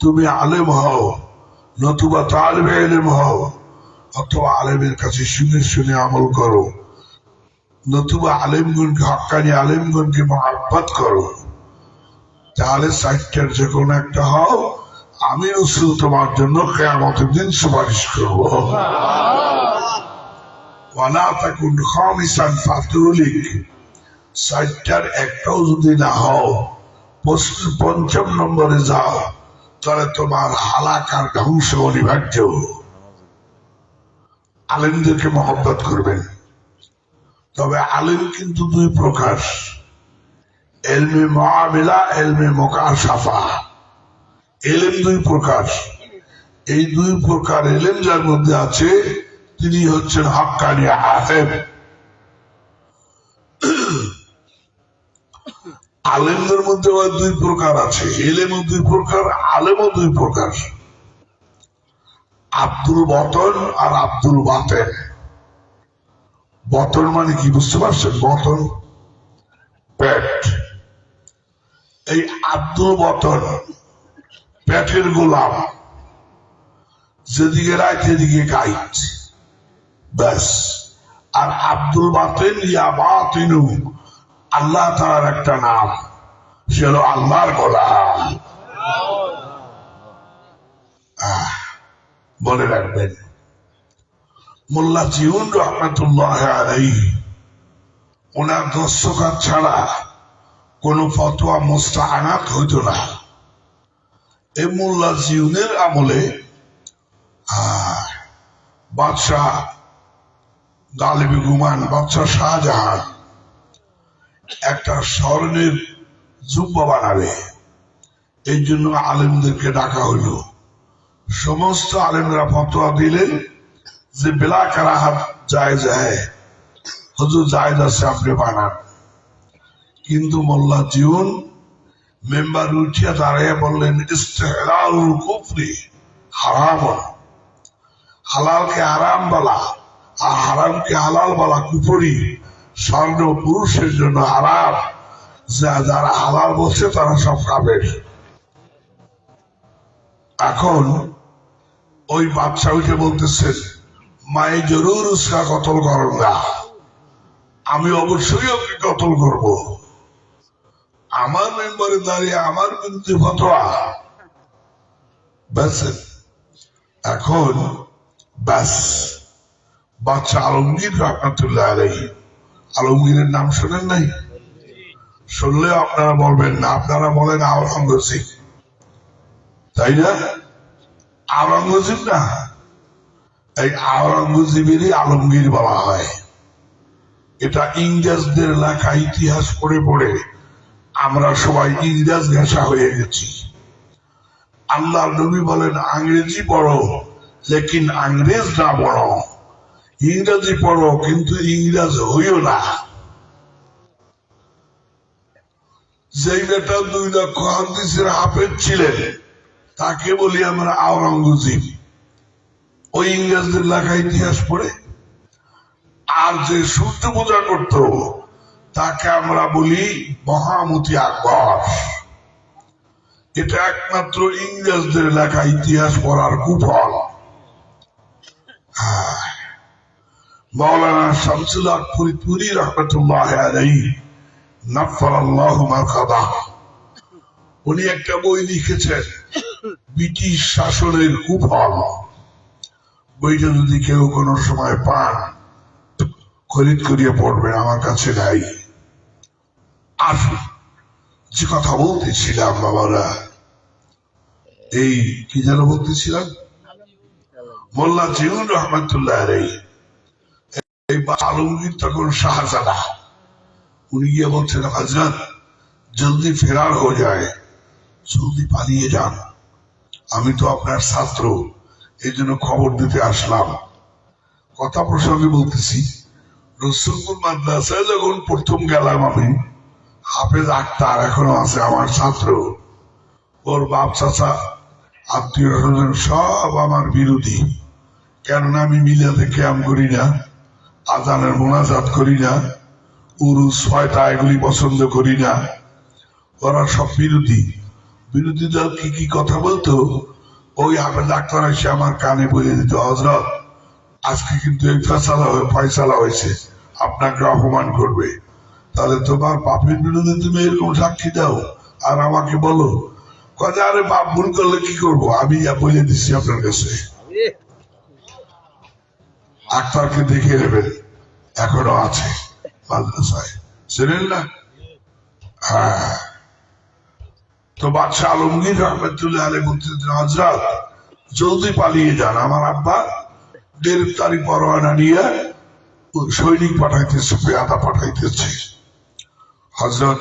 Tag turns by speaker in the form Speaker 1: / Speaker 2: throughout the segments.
Speaker 1: তুমি আলেম হও নতুবা তালিবে ইলম হও অথবা আলেমের কাছে শুনে শুনে আমল করো নতুবা আলেমগণকে হক্কানি আলেমগণকে মহাব্বত করো তাহলে সাইটটার যে কোনো একটা হও, আমি তোমার জন্য কেয়ামতের দিন সুপারিশ করব। একটাও যদি না হও পঞ্চম নম্বরে যাও, তাহলে তোমার হালাকার ধ্বংস অনিবার্য। আলেমদেরকে মহব্বত করবেন। তবে আলেম কিন্তু দুই প্রকার। এলমে মহামিলা এলমে মোকাশাফা। এলেম দুই প্রকার। এই দুই প্রকার এলেম যার মধ্যে আছে তিনি হচ্ছেন হাক্কানি আহেম আলেমদের মধ্যে আবার দুই প্রকার আছে। এলেমও দুই প্রকার, আলেমও দুই প্রকার। আব্দুল বতন আর আব্দুল বাতেন। বতন মানে কি বুঝতে পারছেন? বতন পেট। এই আব্দুল বতন পেটের গোলাম, যেদিকে রায় সেদিকে গাইড ব্যাস। আর আব্দুল বাতেন ইয়া আল্লাহ তার একটা নাম। সে হলো আল্লাহর গোলাম। মনে রাখবেন, মোল্লা জিউন রহমতুল্লাহ আলাই ওনার দস্তকার ছাড়া কোন ফতোয়া মোস্তাহানাত হইত না। এই মোল্লা জিউনের আমলে বাদশাহ গালিবি গুমান, বাদশাহ শাহজাহান। একটা স্বর্ণের জুব্বা বানাবে। এই জন্য আলেমদেরকে ডাকা হইল সমস্ত আলেমরা ফতোয়া দিলেন যে, বেলা কারাহাত যায় যায় হুজুর জায়দ আছে, আপনি বানান। কিন্তু মোল্লা জীবন মেম্বার উঠিয়া দাঁড়িয়ে বললেন হারাম। হালালকে হারাম বলা। হারামকে হালাল বলা কুফরি, স্বর্ণ পুরুষের জন্য হারাম। যারা হালাল বলছে তারা সব কাবের এখন ওই বাচ্চা উঠে বলতেছেন মায়ে জরুর উস্কা কতল করেন না। আমি অবশ্যই ওকে কতল করব। আমার মেম্বারে দাঁড়িয়ে আমার বিরুদ্ধে ফতোয়া। ব্যাস। এখন ব্যাস। বাচ্চা আলমগীর রহমতুল্লাহ আলাই আলমগীরের নাম শোনেন নাই? শুনলে আপনারা বলবেন, না, আপনারা বলেন আওরঙ্গজীব। তাই না? আওরঙ্গজীব না। এই আওরঙ্গজীবেরই আলমগীর বলা হয়। এটা ইংরেজদের লেখা ইতিহাস পড়ে পড়ে আমরা সবাই ইংরেজ ঘেঁষা হয়ে গেছি। আল্লাহ নবী বলেন, আংরেজি বড় লেকিন আংরেজ না পড়ো। ইংরেজি পড়ো, কিন্তু ইংরেজ হইও না। যেই বেটা দুই লক্ষ হাদিসের হাফেজ ছিলেন, তাকে বলি আমরা আওরঙ্গজীব। ওই ইংরেজদের লেখা ইতিহাস পড়ে। আর যে সূর্য পূজা করত, তাকে আমরা বলি মহামতি আকবর। এটা একমাত্র ইংরেজদের লেখা ইতিহাস পড়ার কুফল। হ্যাঁ। মৌলানা শামসুল রহমতুল্লাহ আলাই নাফর আল্লাহ উনি একটা বই লিখেছেন, ব্রিটিশ শাসনের কুফল। বইটা যদি কেউ কোনো সময় পান, খরিদ করিয়ে পড়বেন, আমার কাছে নাই। আসুন, যে কথা বলতেছিলাম বাবারা, এই কি যেন বলতেছিলাম? মোল্লা জিউন রহমতুল্লাহ আলাই এই আলমগীর তখন শাহজাদা। উনি গিয়ে বলছেন, হাজরত, জলদি ফেরার হয়ে যায়, জলদি পালিয়ে যান। আমি তো আপনার ছাত্র, এই জন্য খবর দিতে আসলাম। কথা প্রসঙ্গে বলতেছি, রসুলপুর মাদ্রাসায় যখন প্রথম গেলাম আমি, হাফেজ আক্তার এখনও আছে আমার ছাত্র। ওর বাপ চাচা, আত্মীয় সব আমার বিরোধী। কেননা আমি মিলাতে ক্যাম্প করি না। আজানের মোনাজাত করি না উরুস ছয়টা এগুলি পছন্দ করি না। ওরা সব বিরোধী। বিরোধী দল কি কি কথা বলতো? ওই আমার ডাক্তার এসে আমার কানে বলে দিত হজরত আজকে কিন্তু ফয়সালা হয়েছে। আপনাকে অপমান করবে। তাহলে তোমার পাপের বিরুদ্ধে তুমি এরকম সাক্ষী দাও আর আমাকে বলো। কথা আরে, বাপ, ভুল করলে কি করব? আমি বলে দিচ্ছি আপনার কাছে। আক্তারকে দেখে নেবেন এখনও আছে না? হ্যাঁ। তো আলমগীর রহমতুল্লাহ আলী জলদি পালিয়ে যান। আমার আব্বা পরোয়ানা নিয়ে সৈনিক পাঠাইতেছে পেয়াদা পাঠাইতেছে। হজরত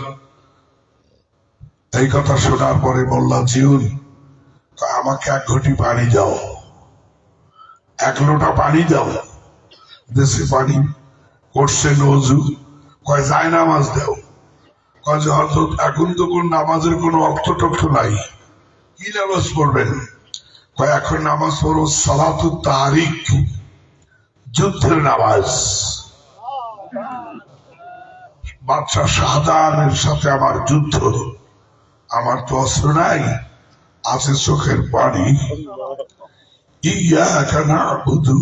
Speaker 1: এই কথা শোনার পরে বললাম, জিউন, আমাকে এক ঘটি পানি দাও। এক লোটা পানি দাও। দেশে পানি, করছে নজু, কয় যায় নামাজ দেও। কয় যে হজরত এখন তো কোন নামাজের কোন অর্থ টক্ত নাই। কি নামাজ পড়বেন? কয়, এখন নামাজ পড়ো সালাতু তারিক যুদ্ধের নামাজ। বাচ্চা সাদানের সাথে আমার যুদ্ধ। আমার তো অস্ত্র নাই, আছে চোখের পানি। ইয়া এখানে বুধু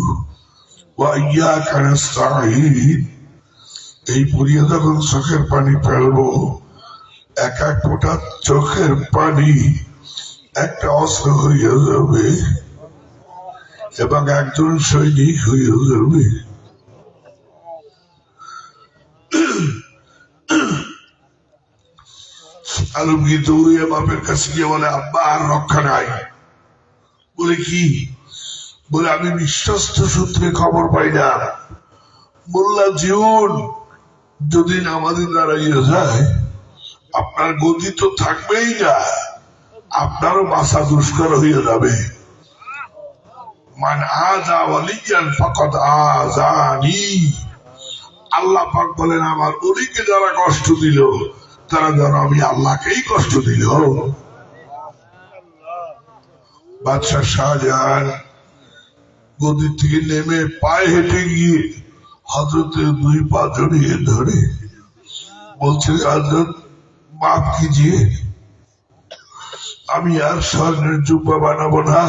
Speaker 1: এই পুড়িয়ে যখন চোখের পানি ফেলব, এক এক ফোঁটা চোখের পানি একটা অস্ত্র হয়ে যাবে এবং একজন সৈনিক হয়ে যাবে। আলমগীর দৌড়িয়ে বাপের কাছে গিয়ে বলে, আব্বা, আর রক্ষা নাই। বলে, কি? বলে, আমি বিশ্বস্ত সূত্রে খবর পাই না। বললাম জীবন যদি আমাদের দাঁড়াইয়ে যায় আপনার গতি তো থাকবেই না, আপনারও বাসা দুষ্কর হয়ে যাবে। আল্লাহ পাক বলেন, আমার অলিকে যারা কষ্ট দিল, তারা যেন আমি আল্লাহকেই কষ্ট দিল। বাদশাহ শাহজাহান গদি থেকে নেমে পায়ে হেঁটে গিয়ে হাজরতের দুই পা জড়িয়ে ধরে। বলছে হজরত মাপ কিজিয়ে। আমি আর স্বর্ণের জুব্বা বানাবো না।